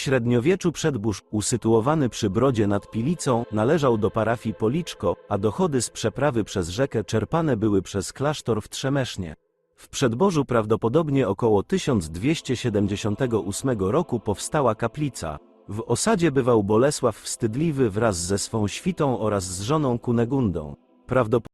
średniowieczu Przedbórz, usytuowany przy brodzie nad Pilicą, należał do parafii Policzko, a dochody z przeprawy przez rzekę czerpane były przez klasztor w Trzemesznie. W Przedborzu prawdopodobnie około 1278 roku powstała kaplica. W osadzie bywał Bolesław Wstydliwy wraz ze swą świtą oraz z żoną Kunegundą. Prawdopodobnie